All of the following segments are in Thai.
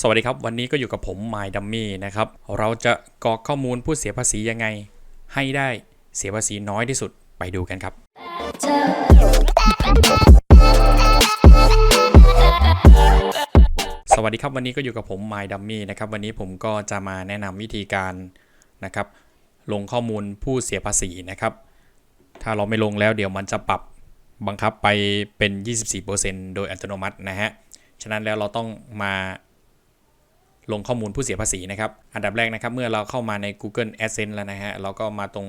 สวัสดีครับ วันนี้ก็อยู่กับผม My Dummy นะครับ เราจะกรอกข้อมูลผู้เสียภาษียังไง ให้ได้เสียภาษีน้อยที่สุดไปดูกันครับ สวัสดีครับวันนี้ก็อยู่กับผม My Dummy นะครับวันนี้ผมก็จะมาแนะนำวิธีการนะครับ ลงข้อมูลผู้เสียภาษีนะครับ ถ้าเราไม่ลงแล้วเดี๋ยวมันจะปรับบังคับไปเป็น 24%โดยอัตโนมัตินะฮะฉะนั้นแล้วเราต้องมา ลงข้อมูลผู้เสียภาษีนะครับ อันดับแรกนะครับ เมื่อเราเข้ามาใน Google Adsense แล้วนะฮะ เราก็มาตรง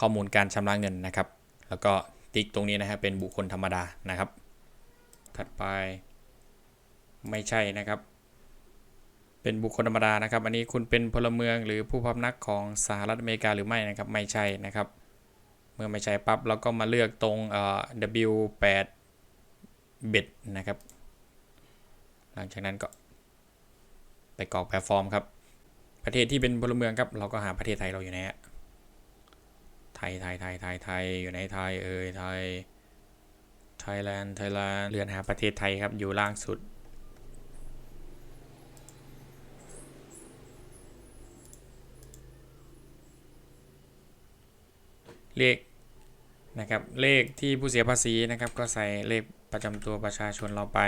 ข้อมูลการชำระเงินนะครับ แล้วก็ติ๊กตรงนี้นะฮะ เป็นบุคคลธรรมดานะครับ ถัดไป ไม่ใช่นะครับ เป็นบุคคลธรรมดานะครับ อันนี้คุณเป็นพลเมืองหรือผู้พำนักของสหรัฐอเมริกาหรือไม่นะครับ ไม่ใช่นะครับ เมื่อไม่ใช่ปั๊บเราก็มาเลือกตรงเอ่อ W8 bit นะครับ หลังจากนั้นก็ ไปกรอกแบบฟอร์มครับ ประเทศที่เป็นพลเมืองครับ เราก็หาประเทศไทยเราอยู่ไหนฮะไทยไทยไทยไทยไทยอยู่ในไทยเอ่ยไทยไทยแลนด์ไทยแลนด์เลื่อนหาประเทศไทยครับอยู่ล่างสุด เลขนะครับเลขที่ผู้เสียภาษีนะครับ ก็ใส่เลขประจำตัวประชาชนเราไป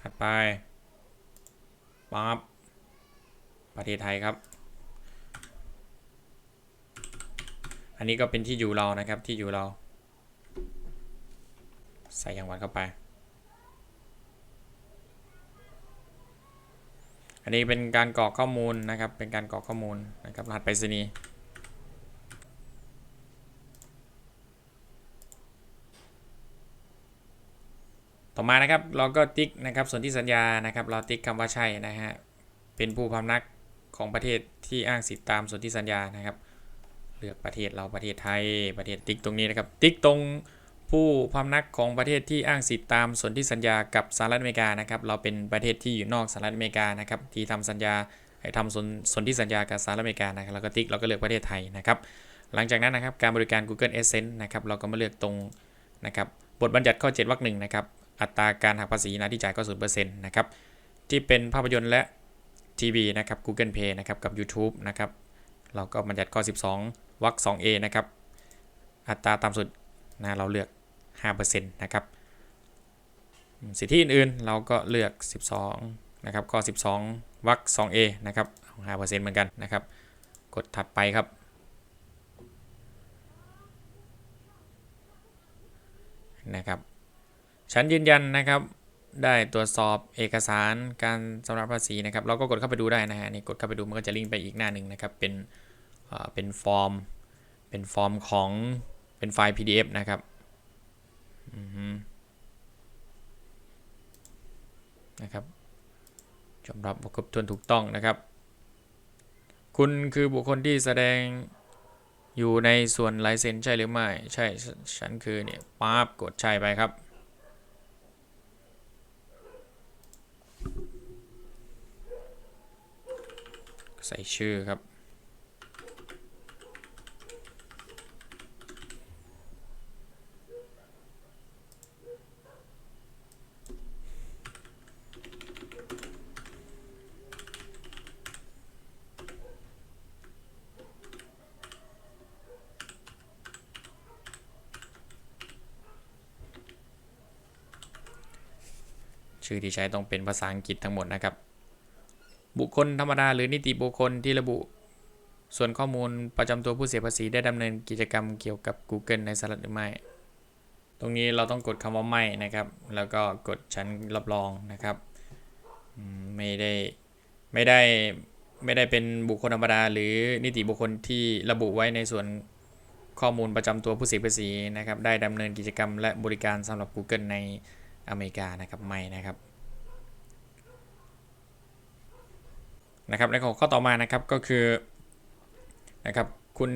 ถัดไปปั๊บประเทศไทยครับ อันนี้ก็เป็นที่อยู่เรานะครับที่อยู่เรา ใส่จังหวัดเข้าไป อันนี้เป็นการกรอกข้อมูลนะครับ เป็นการกรอกข้อมูลนะครับรหัสไปรษณีย์ ต่อมานะครับเราก็ติ๊กนะครับส่วนที่สัญญานะครับ เราติ๊กคำว่าใช่นะฮะเป็นผู้พำนักของประเทศที่อ้างสิทธิตามส่วนที่สัญญานะครับ เลือกประเทศเราประเทศไทยประเทศติ๊กตรงนี้นะครับ ติ๊กตรงผู้พำนักของประเทศที่อ้างสิทธิตามส่วนที่สัญญากับสหรัฐอเมริกานะครับ เราเป็นประเทศที่อยู่นอกสหรัฐอเมริกานะครับที่ทำสัญญาทำส่วนส่วนที่สัญญากับสหรัฐอเมริกานะครับเราก็ติ๊กเราก็เลือกประเทศไทยนะครับ หลังจากนั้นนะครับการบริการ Google Adsense นะครับเราก็มาเลือกตรงนะครับบทบัญญัติข้อ 7วรรคหนึ่งนะครับ อัตราการหักภาษีนะที่จ่ายก็ศูนย์เปอร์เซ็นต์นะครับที่เป็นภาพยนตร์และทีวีนะครับ Google Play นะครับกับ YouTube นะครับเราก็บัญญัติข้อ 12วรรค 2A นะครับอัตราต่ำสุดนะเราเลือก 5%นะครับสิทธิอื่นๆ เราก็เลือก 12นะครับข้อ 12วรรค 2A นะครับเอา5%เหมือนกันนะครับ กดถัดไปครับนะครับ ฉันยืนยันนะครับ ได้ตรวจสอบเอกสารการสำหรับภาษีนะครับ เราก็กดเข้าไปดูได้นะฮะนี่กดเข้าไปดูมันก็จะลิงก์ไปอีกหน้าหนึ่งนะครับ เป็นเอ่อเป็นฟอร์ม เป็นฟอร์มของเป็นไฟล์ PDF นะครับอือฮึนะครับยอมรับว่าครบถ้วนถูกต้องนะครับ คุณคือบุคคลที่แสดงอยู่ในส่วนลายเซ็นใช่หรือไม่ ใช่ ฉันคือเนี่ยปั๊บกดใช่ไปครับ ใส่ชื่อครับ ชื่อที่ใช้ต้องเป็นภาษาอังกฤษทั้งหมดนะครับ บุคคลธรรมดาหรือนิติบุคคลที่ระบุ ส่วนข้อมูลประจำตัวผู้เสียภาษีได้ดำเนินกิจกรรมเกี่ยวกับ Google ในสหรัฐหรือไม่ ตรงนี้เราต้องกดคำว่าไม่นะครับ แล้วก็กดฉันรับรองนะครับไม่ได้ไม่ได้ไม่ได้เป็นบุคคลธรรมดา หรือนิติบุคคลที่ระบุไว้ในส่วนข้อมูลประจำตัวผู้เสียภาษีนะครับ ได้ดำเนินกิจกรรมและบริการสำหรับ Google ในอเมริกานะครับไม่นะครับ นะครับในข้อต่อมานะครับก็คือนะครับคุณ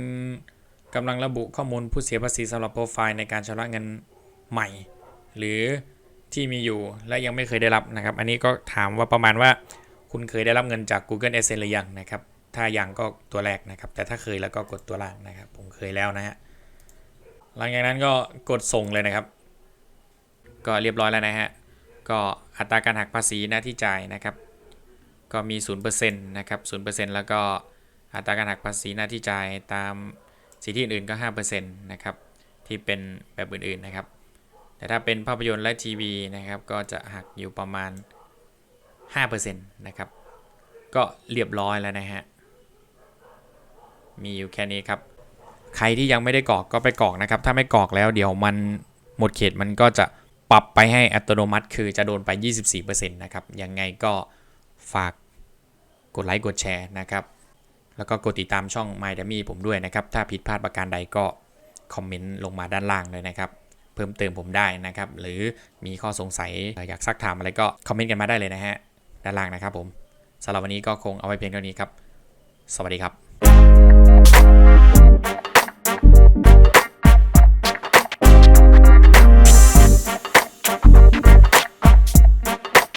กำลังระบุข้อมูลผู้เสียภาษีสำหรับโปรไฟล์ในการชำระเงินใหม่ หรือที่มีอยู่และยังไม่เคยได้รับนะครับ อันนี้ก็ถามว่าประมาณว่าคุณเคยได้รับเงินจาก Google Adsense หรือยังนะครับ ถ้ายังก็ตัวแรกนะครับ แต่ถ้าเคยแล้วก็กดตัวล่างนะครับ ผมเคยแล้วนะฮะหลังจากนั้นก็กดส่งเลยนะครับ ก็เรียบร้อยแล้วนะฮะก็อัตราการหักภาษีหน้าที่จ่ายนะครับ ก็มี 0%นะครับ 0%แล้วก็อัตราการหักภาษีหน้าที่จ่ายตามสิทธิอื่นๆก็ 5%นะครับ ที่เป็นแบบอื่นๆนะครับ แต่ถ้าเป็นภาพยนตร์และทีวีนะครับ ก็จะหักอยู่ประมาณ 5%นะครับ ก็เรียบร้อยแล้วนะฮะ มีอยู่แค่นี้ครับ ใครที่ยังไม่ได้กรอกก็ไปกรอกนะครับ ถ้าไม่กรอกแล้วเดี๋ยวมันหมดเขตมันก็จะปรับไปให้อัตโนมัติ คือจะโดนไป 24%นะครับ ยังไงก็ ฝากกดไลค์กดแชร์นะครับ แล้วก็กดติดตามช่อง My d a m y ผมด้วยนะครับ ถ้าผิดพลาดประการใดก็คอมเมนต์ลงมาด้านล่างเลยนะครับ เพิ่มเติมผมได้นะครับ หรือมีข้อสงสัยอยากซักถามอะไรก็คอมเมนต์กันมาได้เลยนะฮะ ด้านล่างนะครับผมสำหรับวันนี้ก็คงเอาไว้เพียงเท่านี้ครับ สวัสดีครับ